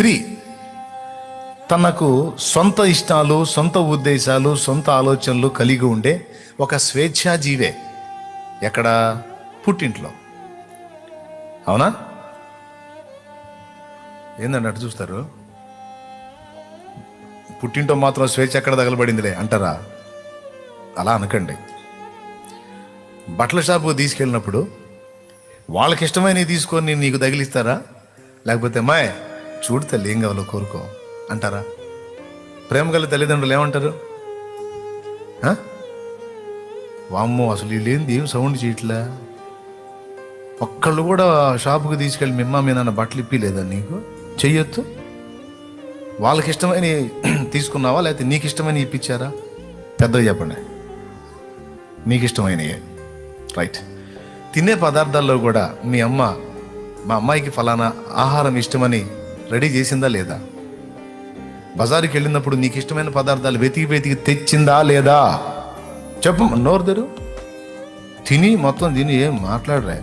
స్త్రీ తనకు సొంత ఇష్టాలు సొంత ఉద్దేశాలు సొంత ఆలోచనలు కలిగి ఉండే ఒక స్వేచ్ఛాజీవే ఎక్కడ? పుట్టింట్లో. అవునా? ఏందండి అటు చూస్తారు? పుట్టింటో మాత్రం స్వేచ్ఛ ఎక్కడ తగలబడిందిలే అంటారా? అలా అనకండి. బట్టల షాపుకు తీసుకెళ్ళినప్పుడు వాళ్ళకి ఇష్టమైనవి తీసుకొని నీకు తగిలిస్తారా? లేకపోతే మాయ్ చూడు తల్లి ఏం కావాలో కోరుకో. అంటారా? ప్రేమ గల తల్లిదండ్రులు ఏమంటారు? వామ్మో అసలు వీళ్ళేంది ఏం సౌండ్ చేయట్లా? ఒక్కళ్ళు కూడా షాపుకి తీసుకెళ్ళి మిమ్మ మీ నాన్న బట్టలు ఇప్పిలేదా నీకు? చెయ్యొద్దు. వాళ్ళకి ఇష్టమైన తీసుకున్నావా? లేకపోతే నీకు ఇష్టమైన ఇప్పించారా? పెద్దగా చెప్పండి. నీకు ఇష్టమైనయే రైట్. తినే పదార్థాల్లో కూడా మీ అమ్మ మా అమ్మాయికి ఫలానా ఆహారం ఇష్టమని రెడీ చేసిందా లేదా? బజారుకి వెళ్ళినప్పుడు నీకు ఇష్టమైన పదార్థాలు వెతికి వెతికి తెచ్చిందా లేదా? చెప్పు. నోరు తెరు. తిని మొత్తం తిని ఏం మాట్లాడరా?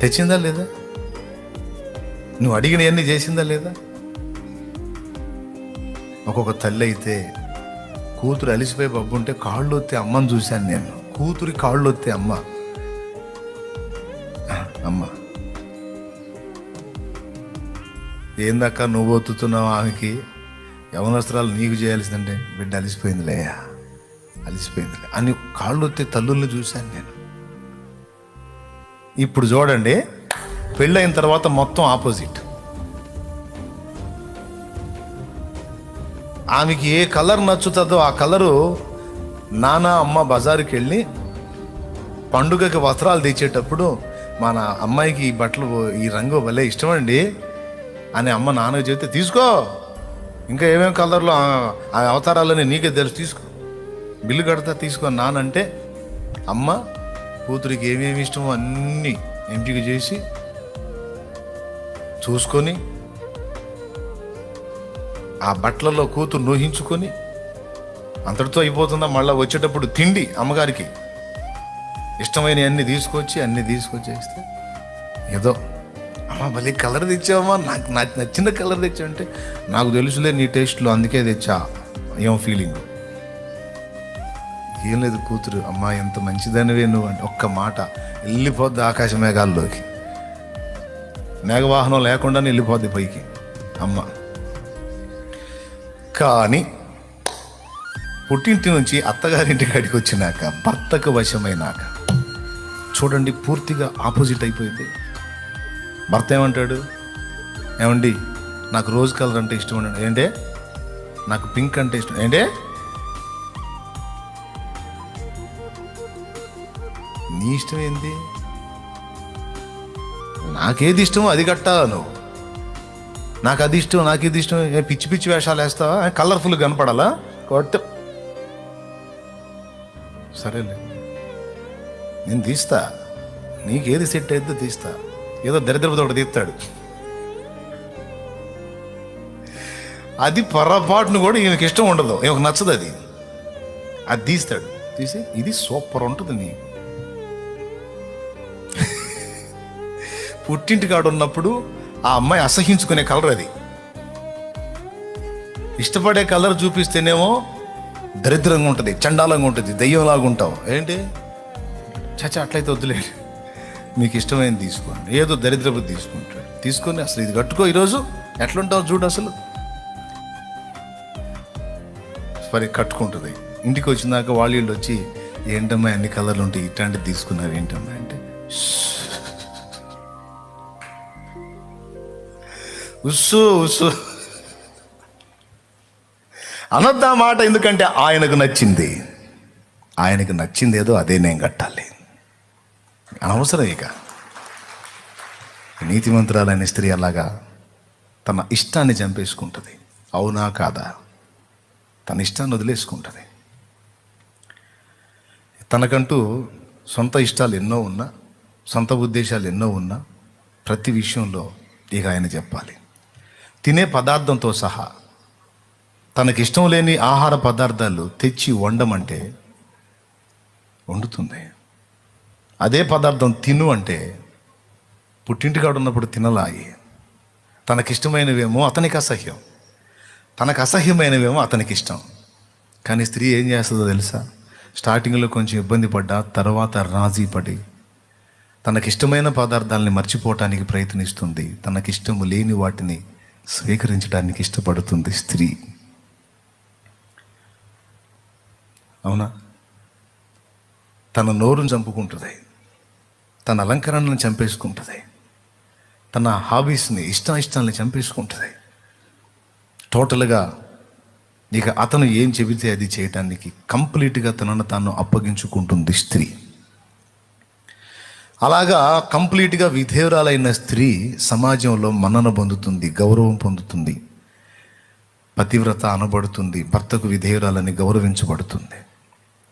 తెచ్చిందా లేదా? నువ్వు అడిగినవన్నీ చేసిందా లేదా? ఒక్కొక్క తల్లి అయితే కూతురు అలిసిపోయి బబ్బుంటే కాళ్ళు వస్తే అమ్మని చూశాను నేను. కూతురి కాళ్ళు వస్తే అమ్మ. అమ్మ. ఏందక్క నువ్వు ఒత్తుతున్నావు ఆమెకి? యవనస్త్రాలు నీకు చేయాల్సిందంటే బిడ్డ అలిసిపోయిందిలే అలిసిపోయిందిలే. అని కాళ్ళు వస్తే తల్లుల్ని చూశాను నేను. ఇప్పుడు చూడండి పెళ్ళైన తర్వాత మొత్తం ఆపోజిట్. ఆమెకి ఏ కలర్ నచ్చుతుందో ఆ కలరు నానా అమ్మ బజారుకి వెళ్ళి పండుగకి వస్త్రాలు తెచ్చేటప్పుడు మన అమ్మాయికి ఈ బట్టలు ఈ రంగు భలే ఇష్టమండి. అని అమ్మ నాన్నకి చెబితే తీసుకో. ఇంకా ఏమేమి కలర్లో ఆ- అవతారాలని నీకే తెలుసు తీసుకో. బిల్లు కడతా తీసుకో. నానంటే అమ్మ కూతురికి ఏమేమి ఇష్టమో అన్నీ ఎంపిక చేసి చూసుకొని ఆ బట్టలలో కూతురు నూహించుకొని అంతటితో అయిపోతుందా? మళ్ళీ వచ్చేటప్పుడు తిండి అమ్మగారికి. ఇష్టమైన అన్ని తీసుకొచ్చి అన్ని తీసుకొచ్చేస్తే ఏదో అమ్మ భలే కలర్ తెచ్చావమ్మా నాకు నాకు నచ్చిన కలర్ తెచ్చావంటే నాకు తెలుసులే నీ టేస్ట్లో అందుకే తెచ్చా ఏం ఫీలింగ్ ఏం లేదు కూతురు అమ్మా ఎంత మంచిదనివే నువ్వు అంటే ఒక్క మాట వెళ్ళిపోద్ది ఆకాశ మేఘాల్లోకి. మేఘవాహనం లేకుండా వెళ్ళిపోద్ది పైకి అమ్మ. కానీ పుట్టింటి నుంచి అత్తగారింటి కాడికి వచ్చినాక భర్తకు వశమైనాక చూడండి పూర్తిగా ఆపోజిట్ అయిపోయింది. భర్త ఏమంటాడు? ఏమండి నాకు రోజ్ కలర్ అంటే ఇష్టం అండి ఏంటే? నాకు పింక్ అంటే ఇష్టం. ఏంటే? నీ ఇష్టం ఏంది? నాకేది ఇష్టమో అది కట్టాలా నువ్వు? నాకు అది ఇష్టం నాకు ఇది ఇష్టం. పిచ్చి పిచ్చి వేషాలు వేస్తావా? కలర్ఫుల్ కనపడాలా? కొట్ట సరేలే. నేను తీస్తా. నీకేది సెట్ అయితే తీస్తా. ఏదో దరిద్రపతి ఒకటి తీస్తాడు. అది పొరపాటును కూడా ఈమెకి ఇష్టం ఉండదు. ఈమెకు నచ్చదు అది. అది తీస్తాడు. తీసి ఇది సూపర్ ఉంటుంది నీ పుట్టింటి కాడు ఉన్నప్పుడు ఆ అమ్మాయి అసహించుకునే కలర్ అది. ఇష్టపడే కలర్ చూపిస్తేనేమో దరిద్రంగా ఉంటుంది చండాలంగా ఉంటుంది దెయ్యంలాగా ఉంటావు. ఏంటి? చచ్చా అట్లయితే వద్దులే. మీకు ఇష్టమైనది తీసుకోండి. ఏదో దరిద్రపు తీసుకుంటాడు. తీసుకొని అసలు ఇది కట్టుకో ఈరోజు. ఎట్లుంటావు చూడు అసలు. సరే కట్టుకుంటుంది. ఇంటికి వచ్చినాక వాళ్ళు వీళ్ళు వచ్చి ఏంటమ్మా అన్ని కలర్లు ఉంటాయి? ఇట్లాంటివి తీసుకున్నారు ఏంటమ్మా? అంటే ఉస్సు ఉస్సు. అనొద్దా మాట ఎందుకంటే ఆయనకు నచ్చింది. ఆయనకు నచ్చింది ఏదో అదే నేను కట్టాలి. అనవసరం ఇక. నీతిమంతురాలైన స్త్రీ అలాగా తన ఇష్టాన్ని చంపేసుకుంటుంది. అవునా కాదా? తన ఇష్టాన్ని వదిలేసుకుంటుంది. తనకంటూ సొంత ఇష్టాలు ఎన్నో ఉన్నా సొంత ఉద్దేశాలు ఎన్నో ఉన్నా ప్రతి విషయంలో ఇక ఆయన చెప్పాలి. తినే పదార్థంతో సహా తనకి ఇష్టం లేని ఆహార పదార్థాలు తెచ్చి వండమంటే వండుతుంది. అదే పదార్థం తిను అంటే పుట్టింటికాడు ఉన్నప్పుడు తినలాగి తనకిష్టమైనవేమో అతనికి అసహ్యం. తనకు అసహ్యమైనవేమో అతనికి ఇష్టం. కానీ స్త్రీ ఏం చేస్తుందో తెలుసా? స్టార్టింగ్లో కొంచెం ఇబ్బంది పడ్డా తర్వాత రాజీ పడి. తనకిష్టమైన పదార్థాలని మర్చిపోవటానికి ప్రయత్నిస్తుంది. తనకిష్టము లేని వాటిని స్వీకరించడానికి ఇష్టపడుతుంది స్త్రీ. అవునా? తన నోరును చంపుకుంటుంది. తన అలంకరణను చంపేసుకుంటుంది. తన హాబీస్ని ఇష్టం ఇష్టాలని చంపేసుకుంటుంది. టోటల్గా ఇక అతను ఏం చెబితే అది చేయటానికి కంప్లీట్గా తనను తాను అప్పగించుకుంటుంది స్త్రీ. అలాగా కంప్లీట్గా విధేయురాలైన స్త్రీ సమాజంలో మన్నన పొందుతుంది గౌరవం పొందుతుంది పతివ్రత అనబడుతుంది భర్తకు విధేయురాలని గౌరవించబడుతుంది.